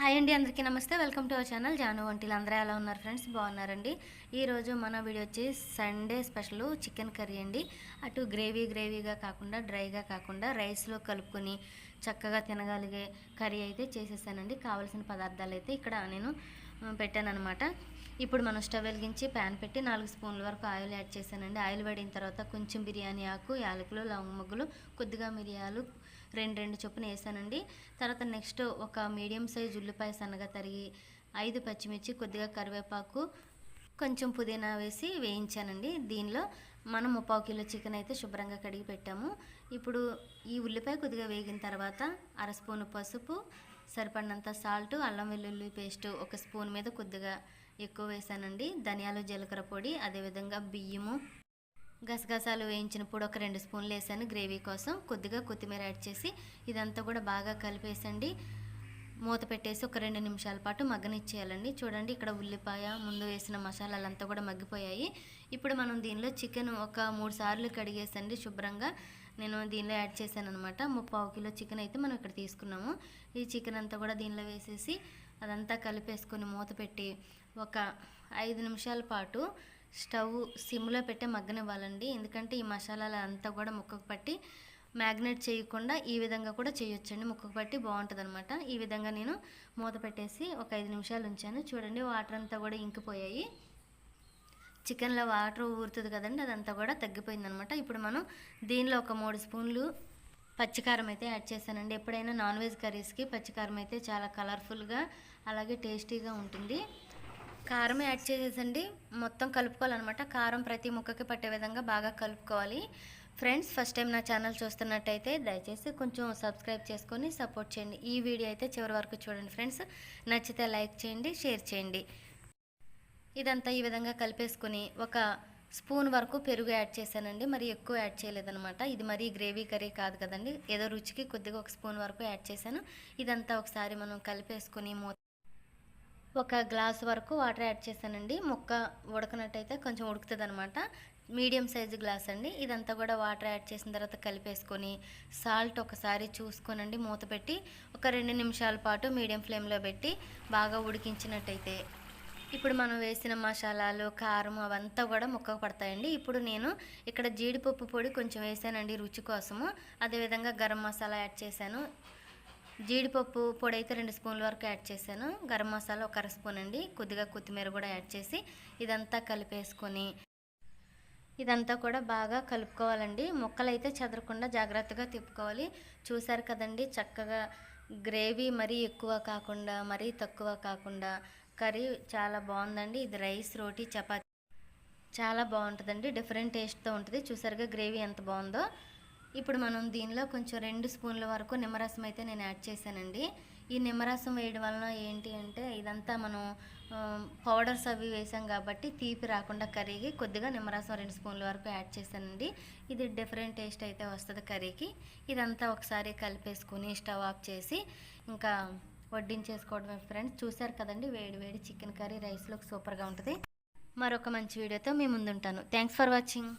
Hi అండి అందరికీ నమస్తే. Welcome to our channel. Janu వంటిలు అందరూ ఎలా ఉన్నారు ఫ్రెండ్స్? బాగున్నారండి. ఈరోజు మన వీడియో వచ్చి సండే స్పెషల్ చికెన్ కర్రీ అండి. అటు గ్రేవీ గ్రేవీగా కాకుండా డ్రైగా కాకుండా రైస్లో కలుపుకొని చక్కగా తినగలిగే కర్రీ అయితే చేసేసానండి. కావాల్సిన పదార్థాలు అయితే ఇక్కడ నేను పెట్టాను అనమాట ఇప్పుడు మనం స్టవ్ వెలిగించి ప్యాన్ పెట్టి నాలుగు స్పూన్ల వరకు ఆయిల్ యాడ్ చేశానండి. ఆయిల్ పడిన తర్వాత కొంచెం బిర్యానీ ఆకు యాలకులు లవంగ ముగ్గులు కొద్దిగా మిరియాలు రెండు రెండు చొప్పున వేసానండి. తర్వాత నెక్స్ట్ ఒక మీడియం సైజ్ ఉల్లిపాయ సన్నగా తరిగి ఐదు పచ్చిమిర్చి కొద్దిగా కరివేపాకు కొంచెం పుదీనా వేసి వేయించానండి. దీనిలో మనం ముప్పావు కిలో చికెన్ అయితే శుభ్రంగా కడిగి పెట్టాము. ఇప్పుడు ఈ ఉల్లిపాయ కొద్దిగా వేగిన తర్వాత అర స్పూను పసుపు సరిపడినంత సాల్ట్ అల్లం వెల్లుల్లి పేస్ట్ ఒక స్పూన్ మీద కొద్దిగా ఎక్కువ వేసానండి. ధనియాలు జీలకర్ర పొడి అదేవిధంగా బియ్యము. గసగసాలు వేయించిన పొడి ఒక రెండు స్పూన్లు వేసాను. గ్రేవీ కోసం కొద్దిగా కొత్తిమీర యాడ్ చేసి ఇదంతా కూడా బాగా కలిపేసండి. మూత పెట్టేసి ఒక రెండు నిమిషాల పాటు మగ్గనిచ్చేయాలండి. చూడండి ఇక్కడ ఉల్లిపాయ ముందు వేసిన మసాలాలంతా కూడా మగ్గిపోయాయి. ఇప్పుడు మనం దీనిలో చికెన్ ఒక మూడు సార్లు కడిగేసండి శుభ్రంగా. నేను దీనిలో యాడ్ చేశాను అనమాట ముప్పావు కిలో చికెన్ అయితే మనం ఇక్కడ తీసుకున్నాము. ఈ చికెన్ అంతా కూడా దీనిలో వేసేసి అదంతా కలిపేసుకొని మూత పెట్టి ఒక ఐదు నిమిషాల పాటు స్టవ్ సిమ్లో పెట్టే మగ్గనివ్వాలండి. ఎందుకంటే ఈ మసాలాలు అంతా కూడా ముక్కకు పట్టి మ్యాగ్నేట్ చేయకుండా ఈ విధంగా కూడా చేయొచ్చండి. ముక్కకు పట్టి బాగుంటుంది అనమాట ఈ విధంగా నేను మూత పెట్టేసి ఒక ఐదు నిమిషాలు ఉంచాను. చూడండి వాటర్ అంతా కూడా ఇంకిపోయాయి. చికెన్లో వాటర్ ఊరుతుంది కదండి అదంతా కూడా తగ్గిపోయిందనమాట ఇప్పుడు మనం దీనిలో ఒక మూడు స్పూన్లు పచ్చికారం అయితే యాడ్ చేశానండి. ఎప్పుడైనా నాన్ వెజ్ కర్రీస్కి పచ్చికారం అయితే చాలా కలర్ఫుల్గా అలాగే టేస్టీగా ఉంటుంది. కారం యాడ్ చేసేసండి. మొత్తం కలుపుకోవాలన్నమాట. కారం ప్రతి ముక్కకి పట్టే విధంగా బాగా కలుపుకోవాలి. ఫ్రెండ్స్ ఫస్ట్ టైం నా ఛానల్ చూస్తున్నట్టయితే దయచేసి కొంచెం సబ్స్క్రైబ్ చేసుకొని సపోర్ట్ చేయండి. ఈ వీడియో అయితే చివరి వరకు చూడండి ఫ్రెండ్స్. నచ్చితే లైక్ చేయండి షేర్ చేయండి. ఇదంతా ఈ విధంగా కలిపేసుకొని ఒక స్పూన్ వరకు పెరుగు యాడ్ చేశానండి. మరి ఎక్కువ యాడ్ చేయలేదనమాట ఇది మరీ గ్రేవీ కర్రీ కాదు కదండి. ఏదో రుచికి కొద్దిగా ఒక స్పూన్ వరకు యాడ్ చేశాను. ఇదంతా ఒకసారి మనం కలిపేసుకొని మూత ఒక గ్లాస్ వరకు వాటర్ యాడ్ చేశానండి. ముక్క ఉడకనట్టయితే కొంచెం ఉడుకుతుంది అనమాట మీడియం సైజు గ్లాస్ అండి. ఇదంతా కూడా వాటర్ యాడ్ చేసిన తర్వాత కలిపేసుకొని సాల్ట్ ఒకసారి చూసుకోనండి. మూత పెట్టి ఒక రెండు నిమిషాల పాటు మీడియం ఫ్లేమ్లో పెట్టి బాగా ఉడికించినట్టయితే. ఇప్పుడు మనం వేసిన మసాలాలు కారం అవంతా కూడా ముక్కకు పడతాయండి. ఇప్పుడు నేను ఇక్కడ జీడిపప్పు పొడి కొంచెం వేసానండి రుచి కోసము. అదేవిధంగా గరం మసాలా యాడ్ చేశాను. జీడిపప్పు పొడి అయితే రెండు స్పూన్ల వరకు యాడ్ చేశాను. గరం మసాలా ఒక అర స్పూన్ అండి. కొద్దిగా కొత్తిమీర కూడా యాడ్ చేసి ఇదంతా కలిపేసుకొని ఇదంతా కూడా బాగా కలుపుకోవాలండి. ముక్కలు అయితే చెదరకుండా జాగ్రత్తగా తిప్పుకోవాలి. చూసారు కదండి చక్కగా గ్రేవీ మరీ ఎక్కువ కాకుండా మరీ తక్కువ కాకుండా కర్రీ చాలా బాగుందండి. ఇది రైస్ రోటీ చపాతీ. చాలా బాగుంటుందండి. డిఫరెంట్ టేస్ట్తో ఉంటుంది. చూసారుగా గ్రేవీ ఎంత బాగుందో. ఇప్పుడు మనం దీనిలో కొంచెం రెండు స్పూన్ల వరకు నిమ్మరసం అయితే నేను యాడ్ చేశానండి. ఈ నిమ్మరసం వేయడం వలన ఏంటి అంటే ఇదంతా మనం పౌడర్స్ అవి వేసాం కాబట్టి తీపి రాకుండా కర్రీకి కొద్దిగా నిమ్మరసం రెండు స్పూన్ల వరకు యాడ్ చేశానండి. ఇది డిఫరెంట్ టేస్ట్ అయితే వస్తుంది కర్రీకి. ఇదంతా ఒకసారి కలిపేసుకుని స్టవ్ ఆఫ్ చేసి ఇంకా వడ్డించేసుకోవడమే ఫ్రెండ్స్. చూశారు కదండి వేడి వేడి చికెన్ కర్రీ రైస్లోకి సూపర్గా ఉంటుంది. మరొక మంచి వీడియోతో మీ ముందుంటాను. Thanks for watching.